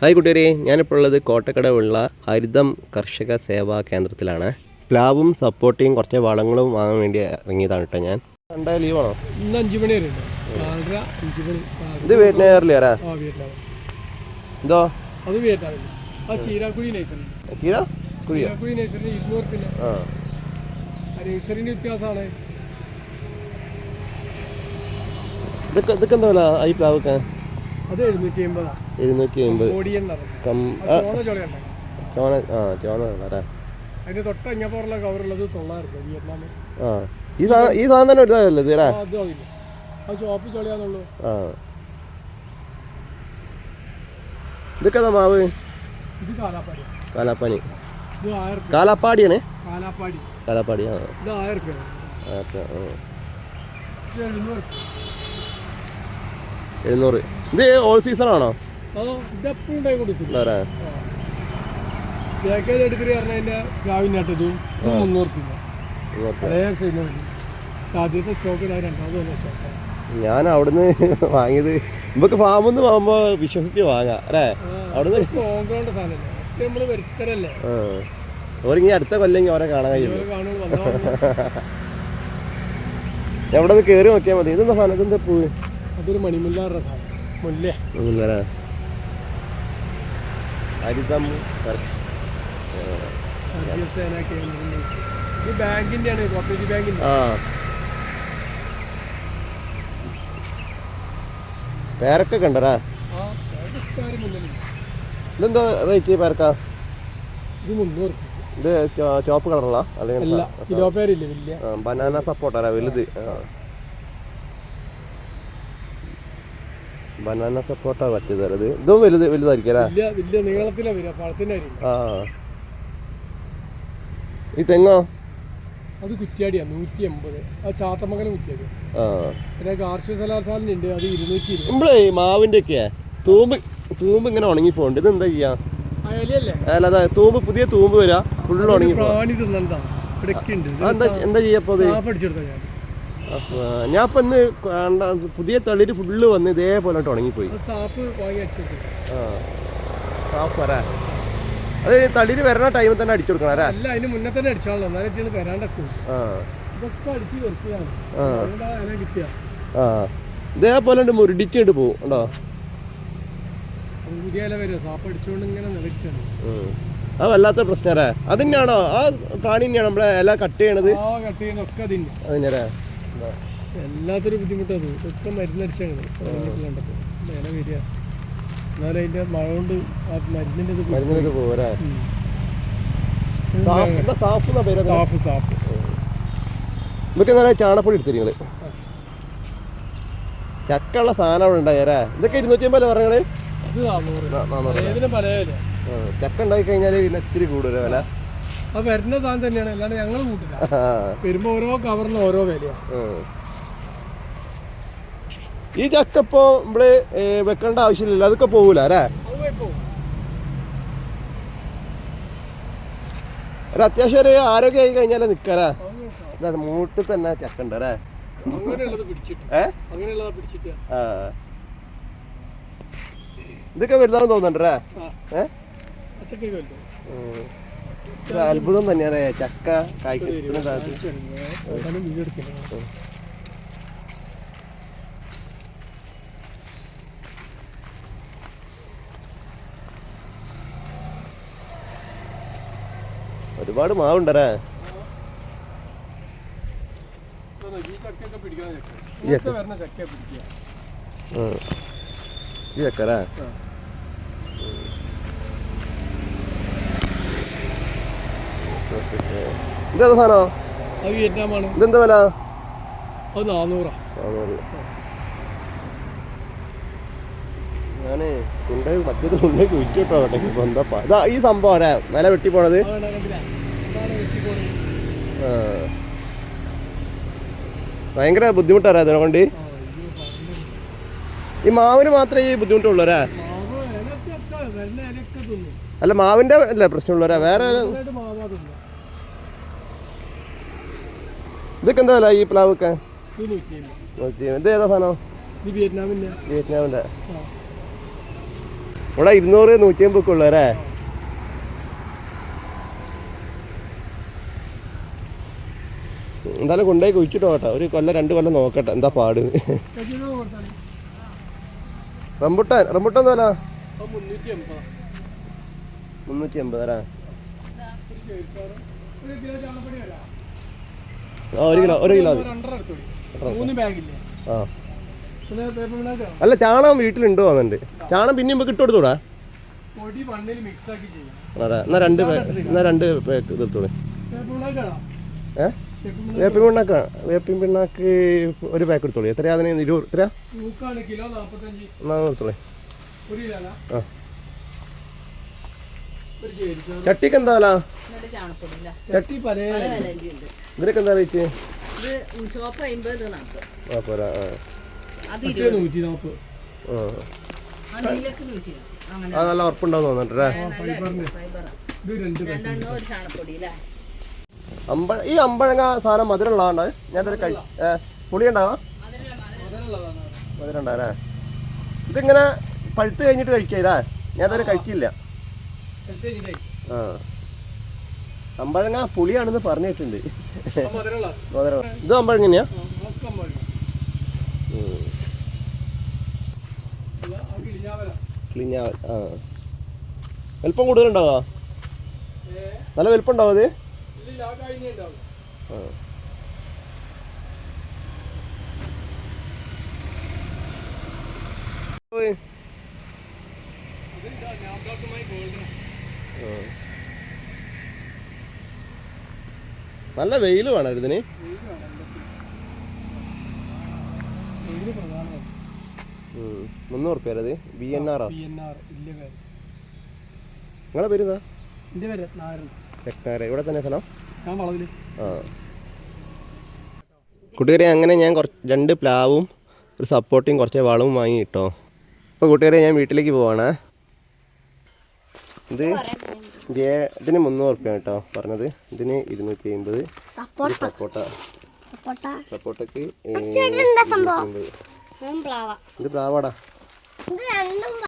Hi കൂട്ടുകാരെ ഞാനിപ്പോൾ ഉള്ളത് കോട്ടക്കടവുള്ള ഹരിതം കർഷക സേവാ കേന്ദ്രത്തിലാണ്. പ്ലാവും സപ്പോർട്ടിയും കുറച്ച് വളങ്ങളും വാങ്ങാൻ വേണ്ടി ഇറങ്ങിയതാണ് കേട്ടോ ഞാൻ. ലീവാണോ ഇന്ന് അഞ്ച് മണി വരെ. ഇത് എന്തോ? അത് വിയറ്റ്നാമിൽ. ആ ചീരാക്കുഴി നഴ്സറി. കീതാ കുഴിയോ? ചീരാക്കുഴി നഴ്സറി ഇരുന്നൂറ് പിന്നെ ആ. വ്യത്യാസമാണ്. ഇതൊക്കെ ഇതൊക്കെ എന്താ ഈ പ്ലാവൊക്കെ? എഴുന്നൂറ്റി ചോണ ചോന ആ. ചോന കളറാ ആ ഈ സാധനം ഈ സാധനം തന്നെ ഇതായല്ലേ തീരാ ആ, ഇതൊക്കെ മാവ്? കാലാപ്പാനി കാലാപ്പാടിയാണ്? കാലാപ്പാടി. ആ. ഓക്കെ ആ. എഴുന്നൂറ്. ഇത് ഓൾ സീസൺ ആണോ? ഞാൻ അവിടുന്ന് വാങ്ങിയത് നമുക്ക് ഫാമിൽ നിന്ന് പോകുമ്പോൾ വിശ്വസിച്ച് വാങ്ങാം അല്ലേ? അവിടുന്ന് ഓരിങ്ങനെ അടുത്ത കൊല്ലെങ്കിൽ അവരെ കാണാൻ കഴിയുള്ളൂ എവിടെ നിന്ന് കയറി നോക്കിയാൽ മതി. ഇതെന്താ സാധനം? ഇതെന്താ പൂവ്? അതൊരു മണിമുല്ലാറുടെ സാധനം. മുല്ല. ഹരിതം കർ- സേന കേന്ദ്രം. ആണ് കോപ്പറേറ്റീവ് ആ. പേരക്കൊക്കെ ഉണ്ടരാ ആ ഇതെന്താ റേറ്റ് പേരക്ക? ഇത് മുന്നൂറ്. ഇത് ചോപ്പ് കളറുള്ള? അല്ലെങ്കിൽ ബനാന സപ്പോർട്ടാരാ വലുത്. ബനാന സപ്പോർട്ടാ പറ്റിയത് തരത് ഇതും വലുത് വലുതായിരിക്കും അല്ലേ വലിയ വലിയ നീളത്തിലെ വരിക. പഴത്തിന്റെ ആ ഈ തെങ്ങോ? അത് കുറ്റിയാടിയാ നൂറ്റി എൺപത് അത് ചാത്തമംഗലം കുറ്റിയാടി. ആ. പിന്നെ കാർഷിക സലാസാലിന് ഉണ്ട്. അത് ഇരുന്നൂറ്റി ഇരുപത് നമ്മളേ ഈ മാവിന്റെ ഒക്കെ തൂമ്പ് തൂമ്പ് ഇങ്ങനെ ഉണങ്ങി പോകണ്ട് ഇത് എന്താ ചെയ്യാ? അതെ ഇലയല്ലേ അല്ല അതാ തൂമ്പ് പുതിയ തൂമ്പ് വരാ. ഫുള്ള് ഉണങ്ങി പ്രാണി തിന്നണ്ടാ. എന്താ ചെയ്യാ ഞാൻ ഇപ്പൊ ഇന്ന് കണ്ട പുതിയ തളിര് ഫുള്ള് വന്ന് ഇതേപോലെ ഉണങ്ങിപ്പോയി. ആ സാഫ് വരാ അത് തളിര് വരണ ടൈമിൽ തന്നെ അടിച്ചു കൊടുക്കണം അല്ലേ അല്ല അതിന് മുന്നേ തന്നെ അടിച്ചാണല്ലോ. എന്നാലും വരാണ്ടൊക്കെ ആ. ഇതൊക്കെ അടിച്ച് വെറുക്കുകയാണ്. ആ. കിട്ടിയ? ഇതേപോലെ ഉണ്ട് മുരടിച്ചിട്ട് പോകും ഉണ്ടോ അത്. വല്ലാത്ത പ്രശ്നം അതന്നെയാണോ ആ പ്രാണി തന്നെയാണ് നമ്മളെ ഇല കട്ട് ചെയ്യണത്? അതന്നെ കട്ട് അതിന് അത്. ബുദ്ധിമുട്ടത് ഒക്കെ മരുന്നടിച്ചാണ് കണ്ടപ്പോൾ നേരെ വരിക. എന്നാലും അതിന്റെ മഴ കൊണ്ട് ആ ഇത്. പോരാ. സാഫ് സാഫ്. ഇതൊക്കെ എന്താ ചാണപ്പൊടി എടുത്തു നിങ്ങൾ? ചക്കുള്ള സാധനം അവിടെ ഉണ്ടായാലേ ഇതൊക്കെ ഇരുന്നൂറ്റി അമ്പത് വില ചക്ക ഉണ്ടായി കഴിഞ്ഞാൽ പിന്നെ ഇത്തിരി കൂടുതൽ വില. അത് വരുന്ന സാധനം തന്നെയാണ്. അല്ലാണ്ട് ഞങ്ങൾ കൂട്ടില്ല. വരുമ്പോ ഓരോ കവറിന് ഓരോ വിലയാണ്. ഈ ചക്ക ഇപ്പോ നമ്മൾ വെക്കേണ്ട ആവശ്യമില്ല അതൊക്കെ പോകൂല അല്ലേ? ഒരു അത്യാവശ്യം ഒരു ആരോഗ്യം ആയി കഴിഞ്ഞാലേ നിക്കാരാ മൂട്ടിൽ തന്നെ ചക്ക ഉണ്ട് അല്ലേ? അങ്ങനെയുള്ളത് പിടിച്ചിട്ട്. ഏ? അങ്ങനെയുള്ളത് പിടിച്ചിട്ട്. ആ. ഇതൊക്കെ വലുതാണെന്ന് തോന്നുന്നുണ്ടല്ലേ ആ. അത്ഭുതം തന്നെയാണ്. ചക്ക കായ്ക്കുന്ന ഒരുപാട് മാവുണ്ടല്ലേ? ഈ ചക്കയൊക്കെ പിടിക്കാൻ ഈ ചക്ക. ഇങ്ങനത്തെ വരുന്ന ചക്ക പിടിക്കുക ഉം. ഈ ചക്കല്ലേ ആ. ഇതേതാ സാധനോ? വിയറ്റ്നാമാണ്. ഇതെന്താ വില? അത് നാന്നൂറാ. നാന്നൂറ്. ഞാനേ കൊണ്ടുപോയി മറ്റേത് കൊണ്ടുപോയി കുഴിച്ചു കിട്ടോ കേട്ടോ ഇപ്പൊ എന്താ ഇതാ ഈ സംഭവം അല്ലേ വില വെട്ടി പോണത്. ഭയങ്കര ബുദ്ധിമുട്ടാരാ അതിനെ കൊണ്ട്. ഈ മാവിന് മാത്രമേ ഈ ബുദ്ധിമുട്ടുള്ളൂ അല്ലേ? മാവ് ഇലക്കൊക്കെ വരുന്ന ഇലയൊക്കെ അല്ല മാവിന്റെ അല്ലേ പ്രശ്നമുള്ളവരാ വേറെ ഇതൊക്കെ എന്താ വില ഈ പ്ലാവൊക്കെ? ഇത് ഏതാ സാധനം? വിയറ്റ്നാമിന്റെ. ഇവിടെ ഇരുന്നൂറ് നൂറ്റി അമ്പൊക്കെ ഉള്ളു അല്ലേ? എന്തായാലും കൊണ്ടുപോയി കുഴിച്ചിട്ട് കേട്ടോ. ഒരു കൊല്ലം രണ്ട് കൊല്ലം നോക്കട്ടെ. എന്താ പാട്? റംബുട്ടാൻ റംബുട്ടാൻ എന്താ വില? മുന്നൂറ്റി അമ്പത് അല്ലേ? ഒരു കിലോ ഒരു കിലോ മതി. മൂന്ന് ബാഗില്ലേ? ആ. അല്ല ചാണകം വീട്ടിലുണ്ടോ എന്നുണ്ട് ചാണകം പിന്നെ നമുക്ക് ഇട്ട് കൊടുത്തൂടാ എന്നാ രണ്ട് എന്നാ രണ്ട് പേക്ക് ഏ? വേപ്പിൻ പിണ്ണാക്ക് വേപ്പിൻ പിണ്ണാക്ക് ഒരു പാക്ക് എടുത്തോളൂ. എത്രയാ അതിന്? ഇരുപത് എത്രയാ? എന്നാ കിലോ ആ. ചട്ടിക്ക് എന്താ വില ചട്ടി പല. ഇതിനൊക്കെ എന്താ റേറ്റ്? ആ നല്ല ഉറപ്പുണ്ടാവും അമ്പ ഈ അമ്പഴങ്ങ സാധനം മധുരം മധുരമുള്ളതാണ്ട് ഞാൻ കഴി പുളിയുണ്ടാവാ? പുളി ഉണ്ടാവാ അതിനുള്ളതാണ് മധുരം ഉണ്ടാവല്ലേ ഇതിങ്ങനെ പഴുത്ത് കഴിഞ്ഞിട്ട് കഴിക്കില്ല ഞാൻ ഇതുവരെ കഴിക്കില്ല ആ. അമ്പഴങ്ങ പുളിയാണെന്ന് പറഞ്ഞിട്ടുണ്ട്. ഇത് അമ്പഴങ്ങനെയാ ആ വലിപ്പം കൂടുതലുണ്ടാവാ? നല്ല വലിപ്പം ഉണ്ടാവും അത് ആ ഉണ്ടാവും ആ ഓയ്. അതിന്റെ ഞാബ്ലാക്കുമായി ഗോൾഡൻ ആ. നല്ല വെയിൽ വേണം ഇതിന്. മുന്നൂറ് പേരത് ബി എൻ ആർ നിങ്ങളെ പേര് എന്താ? എന്റെ പേര് നായരൻ രക്താര ഇവിടെ തന്നെ സ്ഥലം? ആ. കൂട്ടുകാരെ അങ്ങനെ ഞാൻ കുറച്ച് രണ്ട് പ്ലാവും ഒരു സപ്പോർട്ടയും കുറച്ച് വളവും വാങ്ങി കിട്ടോ അപ്പോൾ കൂട്ടുകാരെ ഞാൻ വീട്ടിലേക്ക് പോവാണ്. ഇത് ഇതിന് മുന്നൂറ് റുപ്യ കേട്ടോ പറഞ്ഞത്. ഇതിന് ഇരുന്നൂറ്റി അമ്പത് സപ്പോർട്ട സപ്പോർട്ടക്ക് പ്ലാവ. ഇത് പ്ലാവാടാ.